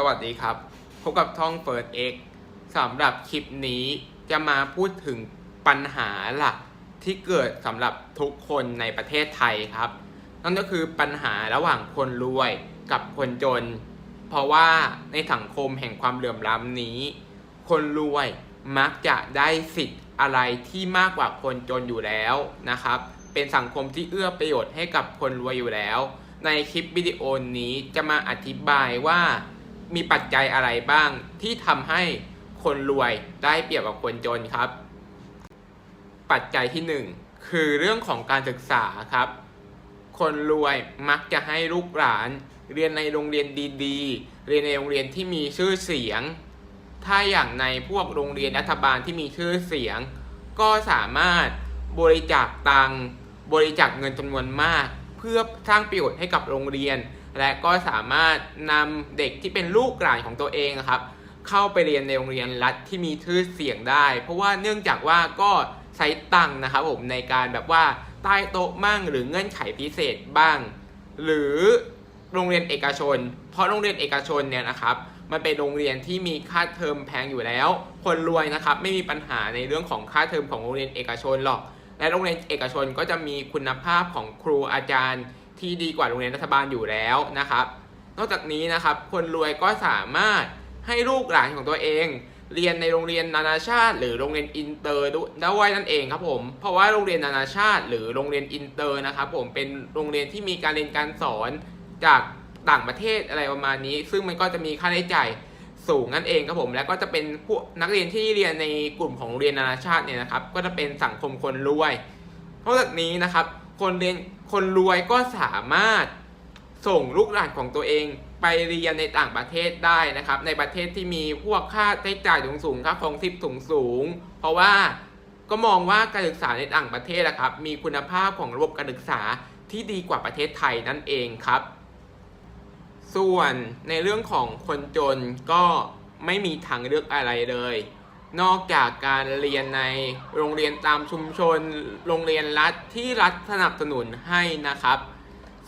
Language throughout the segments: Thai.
สวัสดีครับ พบกับท่อง First X สำหรับคลิปนี้จะมาพูดถึงปัญหาหลักที่เกิดสำหรับทุกคนในประเทศไทยครับ นั่นก็คือปัญหาระหว่างคนรวยกับคนจน เพราะว่าในสังคมแห่งความเหลื่อมล้ำนี้ คนรวยมักจะได้สิทธิ์อะไรที่มากกว่าคนจนอยู่แล้วนะครับ เป็นสังคมที่เอื้อประโยชน์ให้กับคนรวยอยู่แล้วในคลิปวิดีโอนี้จะมาอธิบายว่า มีปัจจัยอะไรบ้างที่ทำให้คนรวยได้เปรียบกับคนจนครับ ปัจจัยที่หนึ่งคือเรื่องของการศึกษาครับ คนรวยมักจะให้ลูกหลาน เรียนในโรงเรียนดีๆ เรียนในโรงเรียนที่มีชื่อเสียง ถ้าอย่างในพวกโรงเรียนรัฐบาลที่มีชื่อเสียง ก็สามารถบริจาคตังค์บริจาคเงินจำนวนมาก เพื่อสร้างประโยชน์ให้กับโรงเรียน และก็สามารถนำเด็กที่เป็นลูกหลานของตัวเองอะครับ เข้าไปเรียนในโรงเรียนรัฐที่มีชื่อเสียงได้ เพราะว่าเนื่องจากว่าก็ใช้ตังค์นะครับผมในการแบบว่าใต้โต๊ะมั่งหรือเงื่อนไขพิเศษบ้าง หรือโรงเรียนเอกชน เพราะโรงเรียนเอกชนเนี่ยนะครับมันเป็นโรงเรียนที่มีค่าเทอมแพงอยู่แล้ว คนรวยนะครับไม่มีปัญหาในเรื่องของค่าเทอมของโรงเรียนเอกชนหรอก และโรงเรียนเอกชนก็จะมีคุณภาพของครูอาจารย์ ที่ดีกว่าโรงเรียนรัฐบาลอยู่แล้วนะครับ นอกจากนี้นะครับคนรวยก็สามารถให้ลูกหลานของตัวเอง เรียนในโรงเรียนนานาชาติ หรือโรงเรียนอินเตอร์ด้วยนั่นเองครับผมเพราะว่าโรงเรียนนานาชาติ หรือโรงเรียนอินเตอร์นะครับผมเป็นโรงเรียนที่มีการเรียนการสอนจากต่างประเทศอะไรประมาณนี้ ซึ่งมันก็จะมีค่าใช้จ่ายสูงนั่นเองครับผมแล้วก็จะเป็นพวกนักเรียนที่เรียนในกลุ่มของโรงเรียนนานาชาติเนี่ยนะครับ ก็จะเป็นสังคมคนรวยนอกจากนี้นะครับ คนเรียนคนรวยก็สามารถส่งลูกหลานของตัวเองไปเรียนในต่างประเทศได้นะครับ ในประเทศที่มีพวกค่าใช้จ่ายสูงสูงค่าครองชีพสูงสูง เพราะว่าก็มองว่าการศึกษาในต่างประเทศนะครับ มีคุณภาพของระบบการศึกษาที่ดีกว่าประเทศไทยนั่นเองครับ ส่วนในเรื่องของคนจนก็ไม่มีทางเลือกอะไรเลย นอกจากการเรียนในโรงเรียนตามชุมชน โรงเรียนรัฐที่รัฐสนับสนุนให้นะครับ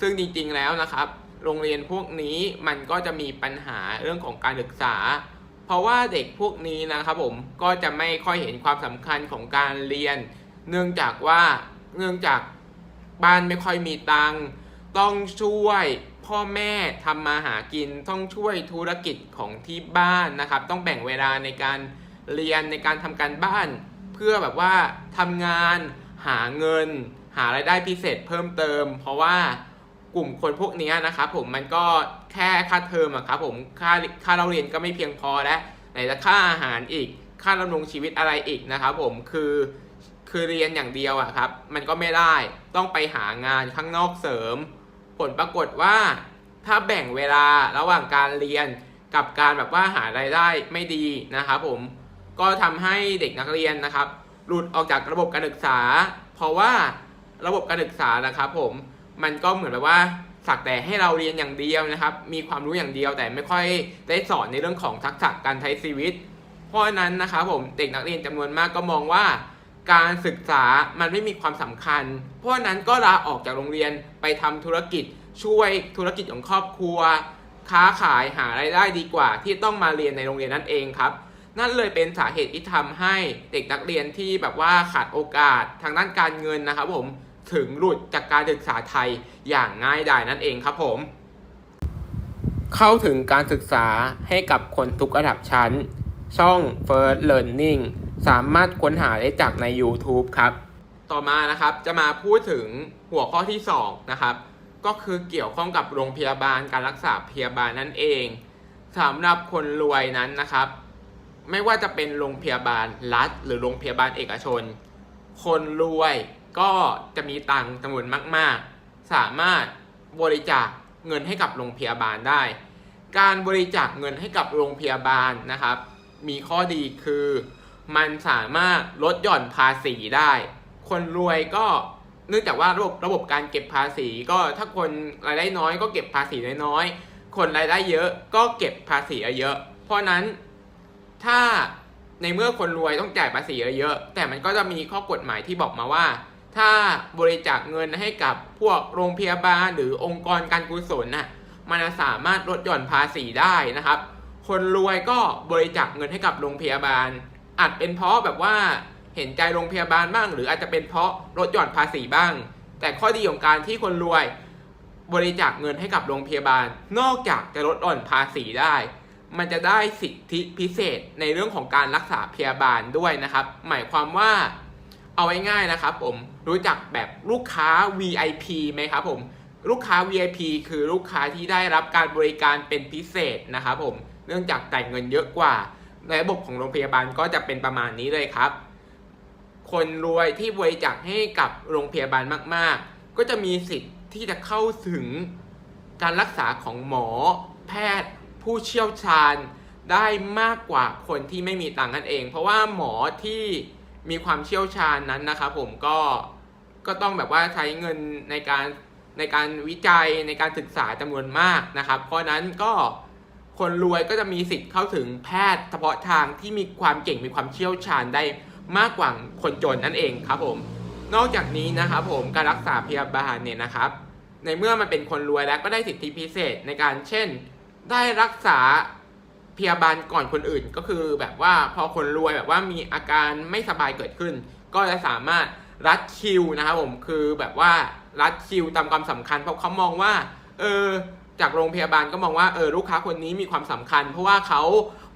ซึ่งจริงๆแล้วนะครับ โรงเรียนพวกนี้มันก็จะมีปัญหาเรื่องของการศึกษา เพราะว่าเด็กพวกนี้นะครับผมก็จะไม่ค่อยเห็นความสำคัญของการเรียน เนื่องจากว่าเนื่องจากบ้านไม่ค่อยมีตังค์ต้องช่วยพ่อแม่ทำมาหากินต้องช่วยธุรกิจของที่บ้านนะครับ ต้องแบ่งเวลาในการ เรียนในการทำการบ้าน เพื่อแบบว่าทำงานหาเงิน หารายได้พิเศษเพิ่มเติม เพราะว่ากลุ่มคนพวกนี้นะครับผมมันก็แค่ค่าเทอมอะครับผมค่าค่าเราเรียนก็ไม่เพียงพอแล้วไหนจะค่าอาหารอีกค่าดำรงชีวิตอะไรอีกนะครับผมคือคือเรียนอย่างเดียวอะครับมันก็ไม่ได้ต้องไปหางานข้างนอกเสริม ผลปรากฏว่า ถ้าแบ่งเวลาระหว่างการเรียนกับการแบบว่าหารายได้ไม่ดีนะครับผม ก็ทำให้เด็กนักเรียนนะครับ หลุดออกจากระบบการศึกษา เพราะว่าระบบการศึกษานะครับ ผมมันก็เหมือนแบบว่าสักแต่ให้เราเรียนอย่างเดียวนะครับ มีความรู้อย่างเดียวแต่ไม่ค่อยได้สอนในเรื่องของทักษะการใช้ชีวิต เพราะนั้นนะครับผมเด็กนักเรียนจำนวนมากก็มองว่า การศึกษามันไม่มีความสำคัญ เพราะฉะนั้นก็ลาออกจากโรงเรียนไปทำธุรกิจช่วยธุรกิจของครอบครัว ค้าขายหารายได้ดีกว่า ที่ต้องมาเรียนในโรงเรียนนั่นเองครับ นั่นเลยเป็นสาเหตุที่ทำให้เด็กนักเรียนที่แบบว่าขาดโอกาสทางด้านการเงินนะครับผมถึงหลุดจากการศึกษาไทยอย่างง่ายดายนั่นเองครับผม เข้าถึงการศึกษาให้กับคนทุกระดับชั้น ช่อง First Learning สามารถค้นหาได้จากใน YouTube ครับ ต่อมานะครับจะมาพูดถึงหัวข้อที่ 2 นะครับ ก็คือเกี่ยวข้องกับโรงพยาบาลการรักษาพยาบาลนั่นเองสำหรับคนรวยนั้นนะครับ ไม่ว่าจะเป็นโรงพยาบาลรัฐ หรือโรงพยาบาลเอกชน คนรวยก็จะมีตังค์จำนวนมาก ๆ สามารถบริจาคเงินให้กับโรงพยาบาลได้ การบริจาคเงินให้กับโรงพยาบาลนะครับ มีข้อดีคือ มันสามารถลดหย่อนภาษีได้ คนรวยก็เนื่องจากว่าระบบระบบการเก็บภาษีก็ถ้าคนรายได้น้อยก็เก็บภาษีน้อยๆคนรายได้เยอะก็เก็บภาษีเยอะ เพราะนั้น ถ้าในเมื่อคนรวยต้องจ่ายภาษีเยอะๆแต่มันก็จะมีข้อกฎหมายที่บอกมาว่า ถ้าบริจาคเงินให้กับพวกโรงพยาบาลหรือองค์กรการกุศลน่ะมันสามารถลดหย่อนภาษีได้นะครับ คนรวยก็บริจาคเงินให้กับโรงพยาบาล อาจเป็นเพราะแบบว่าเห็นใจโรงพยาบาลบ้าง หรืออาจจะเป็นเพราะลดหย่อนภาษีบ้าง แต่ข้อดีของการที่คนรวยบริจาคเงินให้กับโรงพยาบาล นอกจากจะลดหย่อนภาษีได้ มันจะได้สิทธิพิเศษในเรื่องของการรักษาพยาบาลด้วยนะครับ หมายความว่าเอาไว้ง่ายนะครับ ผมรู้จักแบบลูกค้า VIP ไหมครับผมลูกค้า VIP คือลูกค้าที่ได้รับการบริการเป็นพิเศษนะครับผมเนื่องจากจ่ายเงินเยอะกว่า ในระบบของโรงพยาบาลก็จะเป็นประมาณนี้เลยครับ คนรวยที่บริจาคให้กับโรงพยาบาลมาก ๆ ก็จะมีสิทธิ์ที่จะเข้าถึงการรักษาของหมอแพทย์ ผู้เชี่ยวชาญได้มากกว่าคนที่ไม่มีตังค์นั่นเอง เพราะว่าหมอที่มีความเชี่ยวชาญนั้นนะครับผมก็ก็ต้องแบบว่าใช้เงินในการในการวิจัยในการศึกษาจำนวนมากนะครับ เพราะฉะนั้นก็คนรวยก็จะมีสิทธิ์เข้าถึงแพทย์เฉพาะทางที่มีความเก่งมีความเชี่ยวชาญได้มากกว่าคนจนนั่นเองครับผม นอกจากนี้นะครับผมการรักษาพยาบาลเนี่ยนะครับ ในเมื่อมันเป็นคนรวยแล้วก็ได้สิทธิพิเศษในการเช่น ได้รักษาพยาบาลก่อนคนอื่น ก็คือแบบว่าพอคนรวยแบบว่ามีอาการไม่สบายเกิดขึ้น ก็จะสามารถรัดคิวนะครับผมคือแบบว่ารัดคิวตามความสำคัญ เพราะเขามองว่าเออจากโรงพยาบาลก็มองว่าเออลูกค้าคนนี้มีความสำคัญ เพราะว่าเขา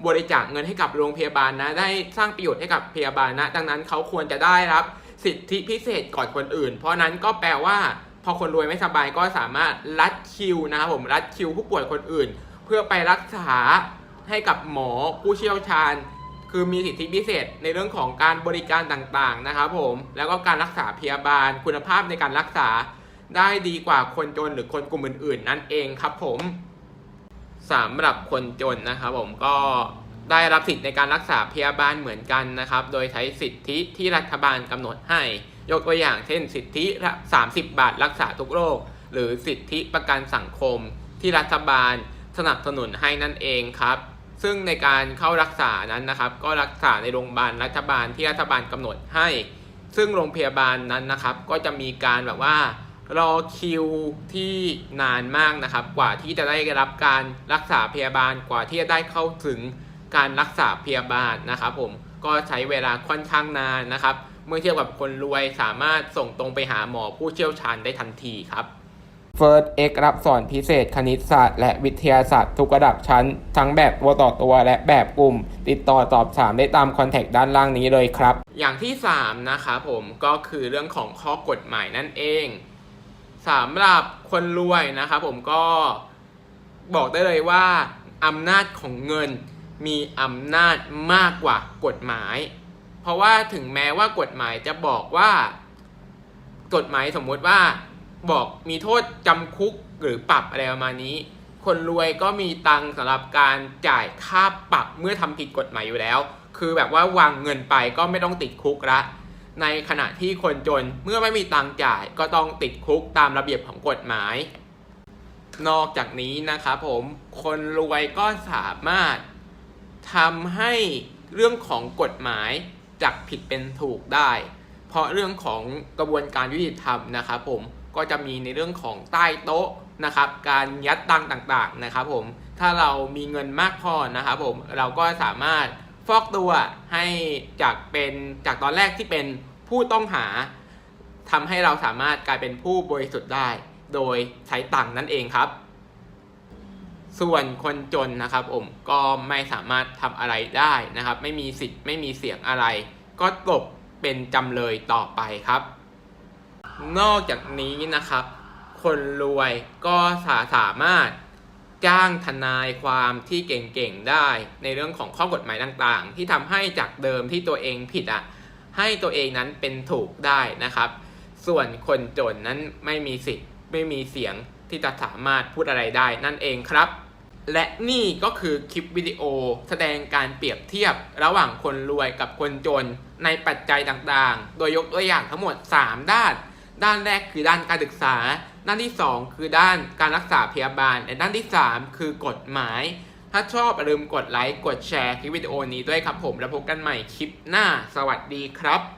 บริจาคเงินให้กับโรงพยาบาลนะ ได้สร้างประโยชน์ให้กับพยาบาลนะ ดังนั้นเขาควรจะได้รับสิทธิพิเศษก่อนคนอื่น เพราะนั้นก็แปลว่า พอคนรวยไม่สบายก็สามารถรัดคิวนะครับผมรัดคิวผู้ป่วยคนอื่น เพื่อไปรักษาให้กับหมอผู้เชี่ยวชาญ คือมีสิทธิพิเศษในเรื่องของการบริการต่างๆนะครับผมแล้วก็การรักษาพยาบาล คุณภาพในการรักษาได้ดีกว่าคนจนหรือคนกลุ่มอื่น ๆ นั่นเองครับผมสำหรับคนจนนะครับผมก็ได้รับสิทธิในการรักษาพยาบาลเหมือนกันนะครับ โดยใช้สิทธิที่รัฐบาลกำหนดให้ ยกตัวอย่างเช่น สิทธิ 30 บาทรักษาทุกโรค หรือสิทธิประกันสังคมที่รัฐบาล สนับสนุนให้นั่นเองครับ ซึ่งในการเข้ารักษานั้นนะครับ ก็รักษาในโรงพยาบาลรัฐบาลที่รัฐบาลกำหนดให้ ซึ่งโรงพยาบาลนั้นนะครับ ก็จะมีการแบบว่ารอคิวที่นานมากนะครับ กว่าที่จะได้รับการรักษาพยาบาลกว่าที่จะได้เข้าถึงการรักษาพยาบาลนะครับ ผมก็ใช้เวลาค่อนข้างนานนะครับ เมื่อเทียบกับคนรวยสามารถส่งตรงไปหาหมอผู้เชี่ยวชาญได้ทันทีครับ First X รับสอนพิเศษคณิตศาสตร์และวิทยาศาสตร์ทุกระดับชั้น ทั้งแบบตัวต่อตัวและแบบกลุ่ม ติดต่อสอบถามได้ตามคอนแทคด้านล่างนี้เลยครับ อย่างที่ 3 นะครับผมก็คือเรื่องของข้อกฎหมายนั่นเองสำหรับคนรวยนะครับผมก็บอกได้เลยว่าอำนาจของเงินมีอำนาจมากกว่ากฎหมาย เพราะว่าถึงแม้ว่ากฎหมายจะบอกว่า กฎหมายสมมุติว่า บอกมีโทษจำคุกหรือปรับอะไรประมาณนี้ คนรวยก็มีตังสำหรับการจ่ายค่าปรับเมื่อทำผิดกฎหมายอยู่แล้ว คือแบบว่าวางเงินไปก็ไม่ต้องติดคุกละ ในขณะที่คนจนเมื่อไม่มีตังจ่ายก็ต้องติดคุกตามระเบียบของกฎหมาย นอกจากนี้นะครับผม คนรวยก็สามารถทำให้เรื่องของกฎหมายจากผิดเป็นถูกได้ พราะเรื่องของกระบวนการยุติธรรมนะครับผมก็จะมีในเรื่องของใต้โต๊ะนะครับ การยัดตังต่างๆนะครับผมถ้าเรามีเงินมากพอนะครับผมเราก็สามารถฟอกตัวให้จากเป็นจากตอนแรกที่เป็นผู้ต้องหาทำให้เราสามารถกลายเป็นผู้บริสุทธิ์ได้ โดยใช้ตังนั่นเองครับ ส่วนคนจนนะครับผมก็ไม่สามารถทำอะไรได้นะครับ ไม่มีสิทธิ์ไม่มีเสียงอะไร ก็ตก เป็นจำเลยต่อไปครับ นอกจากนี้นะครับ คนรวยก็สาสามารถจ้างทนายความที่เก่งๆได้ในเรื่องของข้อกฎหมายต่างๆ ที่ทำให้จากเดิมที่ตัวเองผิดอะให้ตัวเองนั้นเป็นถูกได้นะครับ ส่วนคนจนนั้นไม่มีสิทธิ์ไม่มีเสียงที่จะสามารถพูดอะไรได้นั่นเองครับ และนี่ก็คือคลิปวิดีโอแสดงการเปรียบเทียบระหว่างคนรวยกับคนจนในปัจจัยต่างๆ โดยยกตัวอย่างทั้งหมด 3 ด้าน ด้านแรกคือด้านการศึกษา ด้านที่ 2 คือด้านการรักษาพยาบาล และด้านที่ 3 คือกฎหมาย ถ้าชอบอย่าลืมกดไลค์ กดแชร์คลิปวิดีโอนี้ด้วยครับผม แล้วพบกันใหม่คลิปหน้า สวัสดีครับ